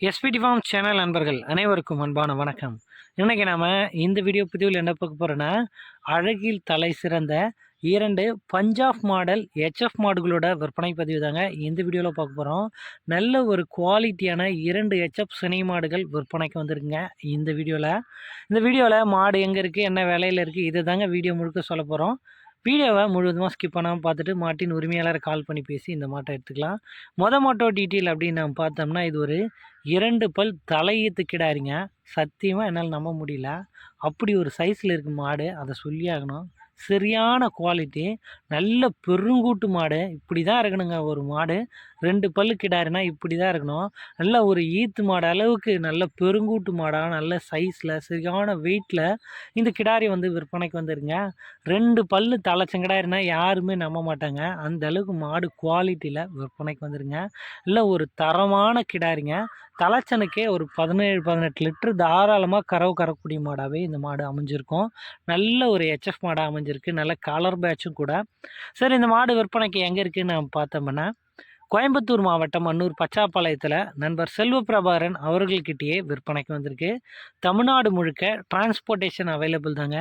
SPD form channel நண்பர்கள் அனைவருக்கும் அன்பான வணக்கம். இன்னைக்கு நாம் இந்த வீடியோ பதிவில் என்ன பார்க்க போகிறோன்னா அழகில் தலை சிறந்த இரண்டு பஞ்சாப் மாடல் ஹெச்எஃப் மாடுகளோட விற்பனை பதிவு தாங்க இந்த வீடியோவில் பார்க்க போகிறோம் நல்ல ஒரு குவாலிட்டியான இரண்டு ஹெச்எஃப் சினை மாடுகள் விற்பனைக்கு வந்திருக்குங்க இந்த வீடியோவில் இந்த வீடியோவில் மாடு எங்கே இருக்குது என்ன விலையில் இருக்குது இதை தாங்க வீடியோ முழுக்க சொல்ல போகிறோம் வீடியோவை முழுவதுமாக ஸ்கிப் பண்ணாமல் பார்த்துட்டு மாட்டின் உரிமையாளரை கால் பண்ணி பேசி இந்த மாட்டை எடுத்துக்கலாம். மொதல் மாட்டோ டீட்டெயில் அப்படின்னு நம்ம பார்த்தோம்னா இது ஒரு இரண்டு பல் தலையீத்து கிடாரிங்க சத்தியமாக என்னால் நம்ப முடியல. அப்படி ஒரு சைஸில் இருக்கு மாடு அதை சொல்லி ஆகணும் சரியான குவாலிட்டி நல்ல பெருங்கூட்டு மாடு. இப்படி தான் இருக்கணுங்க. ஒரு மாடு ரெண்டு பல்லு கிடாருனா இப்படி தான் இருக்கணும். நல்ல ஒரு ஈத்து மாடு அளவுக்கு நல்ல பெருங்கூட்டு மாடாக நல்ல சைஸில் சரியான வெயிட்டில் இந்த கிடாரி வந்து விற்பனைக்கு வந்துருங்க. ரெண்டு பல்லு தலைச்சங்கிடாருனா யாருமே நம்ப மாட்டாங்க. அந்த அளவுக்கு மாடு குவாலிட்டியில் விற்பனைக்கு வந்துருங்க. இல்லை ஒரு தரமான கிடாரிங்க. தலைச்சனுக்கே ஒரு பதினேழு பதினெட்டு லிட்டர் தாராளமாக கறவு கறக்கூடிய மாடாகவே இந்த மாடு அமைஞ்சிருக்கும். நல்ல ஒரு ஹெச்எஃப் மாடாக அமைஞ்சிருக்கு. நல்ல கலர் பேட்சும் கூட. சரி இந்த மாடு விற்பனைக்கு எங்கே இருக்குதுன்னு நம்ம பார்த்தோம்னா கோயம்புத்தூர் மாவட்டம் அன்னூர் பச்சாப்பாளையத்தில் நண்பர் செல்வபிரபாரன் அவர்கள்கிட்டயே விற்பனைக்கு வந்திருக்கு. தமிழ்நாடு முழுக்க டிரான்ஸ்போர்ட்டேஷன் அவைலபிள் தாங்க.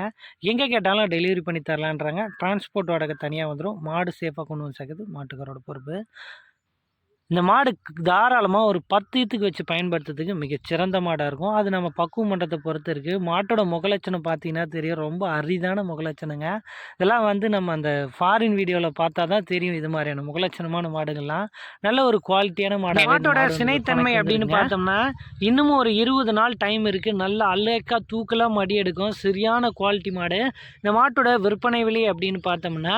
எங்கே கேட்டாலும் டெலிவரி பண்ணி தரலான்றாங்க. டிரான்ஸ்போர்ட் வாடகை தனியாக வந்துடும் மாடு சேஃபாக கொண்டு வந்து சேர்க்குது மாட்டுக்காரோட பொறுப்பு. இந்த மாடு தாராளமாக ஒரு பத்து ஈத்துக்கு வச்சு பயன்படுத்துறதுக்கு மிகச்சிறந்த மாடாக இருக்கும். அது நம்ம பக்குவ மண்டத்தை பொறுத்து இருக்குது மாட்டோட முகலட்சணம் பார்த்தீங்கன்னா தெரியும். ரொம்ப அரிதான முகலட்சணங்க. இதெல்லாம் வந்து நம்ம அந்த ஃபாரின் வீடியோவில் பார்த்தா தான் தெரியும் இது மாதிரியான முகலட்சணமான மாடுகள்லாம். நல்ல ஒரு குவாலிட்டியான மாடு மாட்டோட சினைத்தன்மை அப்படின்னு பார்த்தோம்னா இன்னமும் ஒரு இருபது நாள் டைம் இருக்குது நல்ல அழகா தூக்கலாக மடி எடுக்கும். சரியான குவாலிட்டி மாடு. இந்த மாட்டோட விற்பனை விலை அப்படின்னு பார்த்தோம்னா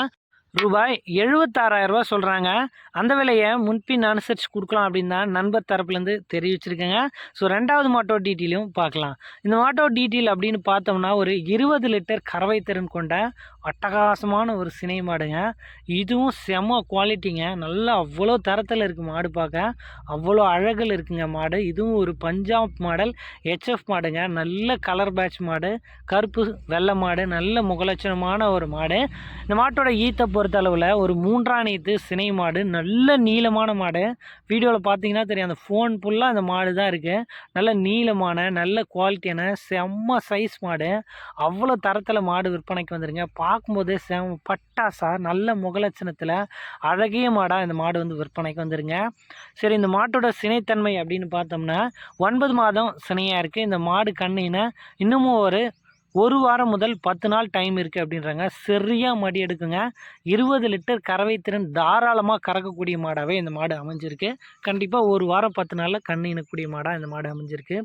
ரூபாய் எழுபத்தாறாயிரம் ரூபாய் சொல்கிறாங்க அந்த விலையை முன்பின் அனுசரித்து கொடுக்கலாம் அப்படின்னு தான் நண்பர் தரப்புலேருந்து தெரிவிச்சிருக்கேங்க. ஸோ ரெண்டாவது மாட்டோ டீட்டெயிலையும் பார்க்கலாம். இந்த மாட்டோ டீட்டெயில் அப்படின்னு பார்த்தோம்னா ஒரு இருபது லிட்டர் கறவை திறன் கொண்ட அட்டகாசமான ஒரு சினை மாடுங்க. இதுவும் செம குவாலிட்டிங்க நல்லா அவ்வளோ தரத்தில் இருக்குது மாடு பார்க்க. அவ்வளோ அழகில் இருக்குங்க மாடு. இதுவும் ஒரு பஞ்சாப் மாடல் ஹெச்எஃப் மாடுங்க. நல்ல கலர் பேட்ச் மாடு. கருப்பு வெள்ளை மாடு. நல்ல முகலட்சணமான ஒரு மாடு. இந்த மாட்டோட ஈத்தை பொறுத்தளவில் ஒரு மூன்றாணியத்து சினை மாடு நல்ல நீளமான மாடு. வீடியோவில் பார்த்தீங்கன்னா தெரியும் அந்த ஃபோன் ஃபுல்லாக அந்த மாடு தான் இருக்குது நல்ல நீளமான நல்ல குவாலிட்டியான செம்ம சைஸ் மாடு. அவ்வளோ தரத்தில் மாடு விற்பனைக்கு வந்துருங்க. பார்க்கும்போது செம் பட்டாசா நல்ல முகலட்சணத்தில் அழகிய மாடாக இந்த மாடு வந்து விற்பனைக்கு வந்துருங்க. சரி இந்த மாட்டோட சினைத்தன்மை அப்படின்னு பார்த்தோம்னா ஒன்பது மாதம் சினையாக இருக்குது இந்த மாடு கண்ணினா இன்னமும் ஒரு ஒரு வாரம் முதல் பத்து நாள் டைம் இருக்குது அப்படின்றாங்க. சரியாக மடி எடுக்குங்க. இருபது லிட்டர் கறவை திறன் தாராளமாக கறக்கக்கூடிய மாடாகவே இந்த மாடு அமைஞ்சிருக்கு. கண்டிப்பாக ஒரு வாரம் பத்து நாளில் கண்ணு இனக்கூடிய மாடாக இந்த மாடு அமைஞ்சிருக்கு.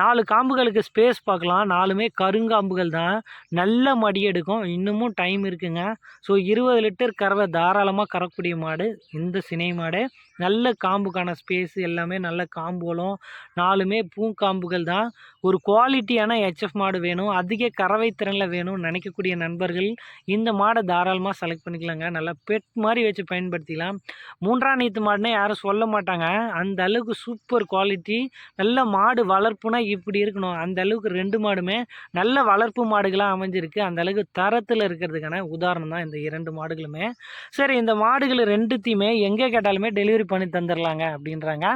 நாலு காம்புகளுக்கு ஸ்பேஸ் பார்க்கலாம். நாலுமே கருங்காம்புகள் தான். நல்ல மடி எடுக்கும். இன்னமும் டைம் இருக்குங்க. ஸோ இருபது லிட்டர் கறவை தாராளமாக கறக்கக்கூடிய மாடு இந்த சினை மாடு. நல்ல காம்புக்கான ஸ்பேஸ் எல்லாமே நல்ல காம்புகளும் நாலுமே பூங்காம்புகள் தான். ஒரு குவாலிட்டியான ஹெச்எஃப் மாடு வேணும். அதிக கறவை திறனில் வேணும்னு நினைக்கக்கூடிய நண்பர்கள் இந்த மாடை தாராளமாக செலக்ட் பண்ணிக்கலாங்க. நல்லா பெட் மாதிரி வச்சு பயன்படுத்திக்கலாம். மூன்றாம் நீத்து மாடுனே யாரும் சொல்ல மாட்டாங்க. அந்த அளவுக்கு சூப்பர் குவாலிட்டி நல்ல மாடு வளர்ப்புனா இப்படி இருக்கணும். அந்த அளவுக்கு ரெண்டு மாடுமே நல்ல வளர்ப்பு மாடுகளாக அமைஞ்சிருக்கு. அந்த அளவுக்கு தரத்தில் இருக்கிறதுக்கான உதாரணம் தான் இந்த இரண்டு மாடுகளுமே. சரி இந்த மாடுகள் ரெண்டுத்தையுமே எங்கே கேட்டாலுமே டெலிவரி பண்ணி தந்துடலாங்க அப்படின்றாங்க.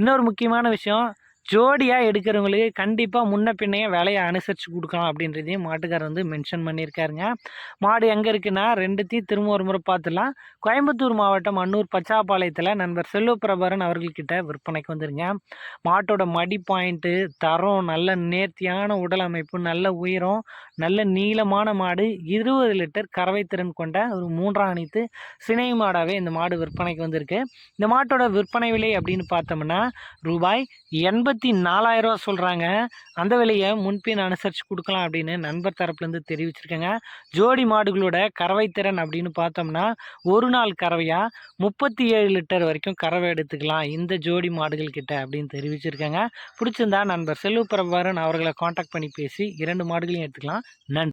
இன்னொரு முக்கியமான விஷயம் ஜோடியாக எடுக்கிறவங்களுக்கு கண்டிப்பாக முன்ன பின்னையே விலையை அனுசரித்து கொடுக்கலாம் அப்படின்றதையும் மாட்டுக்காரர் வந்து மென்ஷன் பண்ணியிருக்காருங்க. மாடு எங்கே இருக்குன்னா ரெண்டுத்தையும் திரும்ப ஒரு முறை பார்த்துலாம் கோயம்புத்தூர் மாவட்டம் அன்னூர் பச்சாப்பாளையத்தில் நண்பர் செல்வப்பிரபரன் அவர்கள்கிட்ட விற்பனைக்கு வந்துருங்க. மாட்டோட மடி பாயிண்ட்டு தரம் நல்ல நேர்த்தியான உடல் அமைப்பு நல்ல உயரம் நல்ல நீளமான மாடு இருபது லிட்டர் கறவை திறன் கொண்ட ஒரு மூன்றாம் அணித்து சினை மாடாகவே இந்த மாடு விற்பனைக்கு வந்திருக்கு. இந்த மாட்டோட விற்பனை விலை அப்படின்னு பார்த்தோம்னா ரூபாய் எண்பத்தி நாலாயிரம் ரூபா சொல்கிறாங்க அந்த விலையை முன்பின் அனுசரித்து கொடுக்கலாம் அப்படின்னு நண்பர் தரப்புலேருந்து தெரிவிச்சிருக்கேங்க. ஜோடி மாடுகளோட கறவை திறன் அப்படின்னு பார்த்தோம்னா ஒரு நாள் கறவையாக முப்பத்தி ஏழு லிட்டர் வரைக்கும் கறவை எடுத்துக்கலாம் இந்த ஜோடி மாடுகள் கிட்ட அப்படின்னு தெரிவிச்சிருக்கேங்க. பிடிச்சிருந்தா நண்பர் செல்வ பிரபாரன் அவர்களை காண்டாக்ட் பண்ணி பேசி இரண்டு மாடுகளையும் எடுத்துக்கலாம். நன்றி.